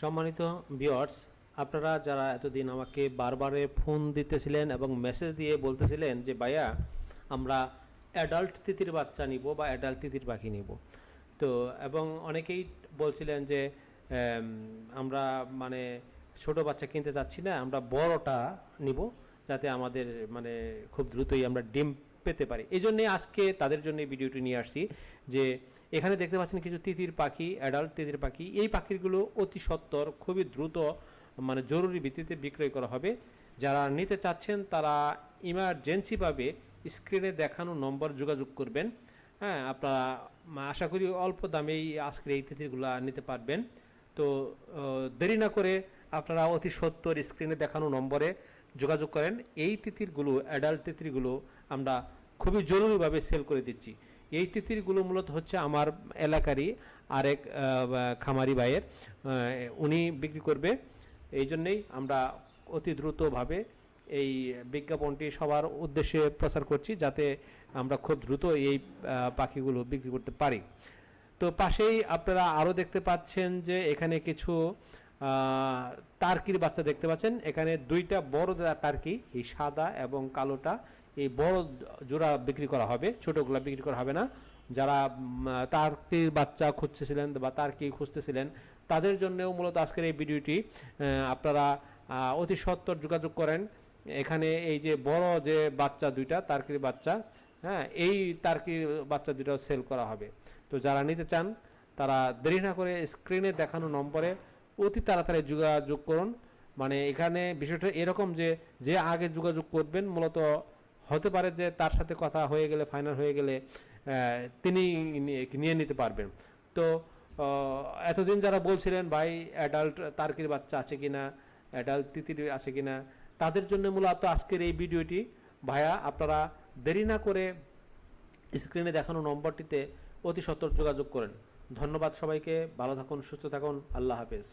সম্মানিত ভিওয়ার্স আপনারা যারা এতদিন আমাকে বারবারে ফোন দিতেছিলেন এবং মেসেজ দিয়ে বলতেছিলেন যে, ভাইয়া, আমরা অ্যাডাল্ট তিতির বাচ্চা নিব বা অ্যাডাল্ট তিতির পাখি নিব। তো, এবং অনেকেই বলছিলেন যে আমরা মানে ছোট বাচ্চা কিনতে চাচ্ছি না, আমরা বড়টা নিব, যাতে আমাদের মানে খুব দ্রুতই আমরা ডিম পেতে পারি। এই জন্যে আজকে তাদের জন্য ভিডিওটি নিয়ে আসছি যে এখানে দেখতে পাচ্ছেন কিছু তিতির পাখি অ্যাডাল্ট তিতির পাখি। এই পাখিগুলো অতি সত্বর খুবই দ্রুত মানে জরুরি ভিত্তিতে বিক্রয় করা হবে। যারা নিতে চাচ্ছেন তারা ইমার্জেন্সিভাবে স্ক্রিনে দেখানো নম্বর যোগাযোগ করবেন। হ্যাঁ আপনারা আশা করি অল্প দামেই আজকের এই তিতিরগুলো নিতে পারবেন। তো দেরি না করে আপনারা অতি সত্তর স্ক্রিনে দেখানো নম্বরে যোগাযোগ করেন। এই তিতিরগুলো অ্যাডাল্ট তিতিরগুলো আমরা খুবই জরুরিভাবে সেল করে দিচ্ছি। এই তিতিরগুলো মূলত হচ্ছে আমার এলাকারই আরেক খামারি ভাইয়ের উনি বিক্রি করবে। এই জন্যেই আমরা অতি দ্রুতভাবে এই বিজ্ঞাপনটি সবার উদ্দেশ্যে প্রচার করছি, যাতে আমরা খুব দ্রুত এই পাখিগুলো বিক্রি করতে পারি। তো পাশেই আপনারা আরও দেখতে পাচ্ছেন যে এখানে কিছু টার্কির বাচ্চা দেখতে পাচ্ছেন। এখানে দুইটা বড় টার্কি এই সাদা এবং কালোটা এই বড় জোড়া বিক্রি করা হবে। ছোটগুলা বিক্রি করা হবে না। যারা উম, টার্কির বাচ্চা খুঁজতেছিলেন বা টার্কি খুঁজতেছিলেন তাদের জন্যও মূলত আজকের এই ভিডিওটি আপনারা অতি সত্বর যোগাযোগ করেন। এখানে এই যে বড় যে বাচ্চা দুইটা টার্কির বাচ্চা হ্যাঁ এই টার্কির বাচ্চা দুটো সেল করা হবে। তো যারা নিতে চান তারা দেরি না করে স্ক্রিনে দেখানো নম্বরে অতি তাড়াতাড়ি যোগাযোগ করুন। মানে এখানে বিষয়টা এরকম যে যে আগে যোগাযোগ করবেন, মূলত হতে পারে যে তার সাথে কথা হয়ে গেলে ফাইনাল হয়ে গেলে তিনি নিয়ে- নিতে পারবেন। তো এতদিন যারা বলছিলেন, ভাই অ্যাডাল্ট তার্কির বাচ্চা আছে কি না অ্যাডাল্ট তিতির আছে কি না তাদের জন্য মূলত আজকের এই ভিডিওটি। ভাইয়া, আপনারা দেরি না করে স্ক্রিনে দেখানো নম্বরটিতে অতি সত্বর যোগাযোগ করেন। ধন্যবাদ সবাইকে, ভালো থাকুন, সুস্থ থাকুন, আল্লাহ হাফেজ।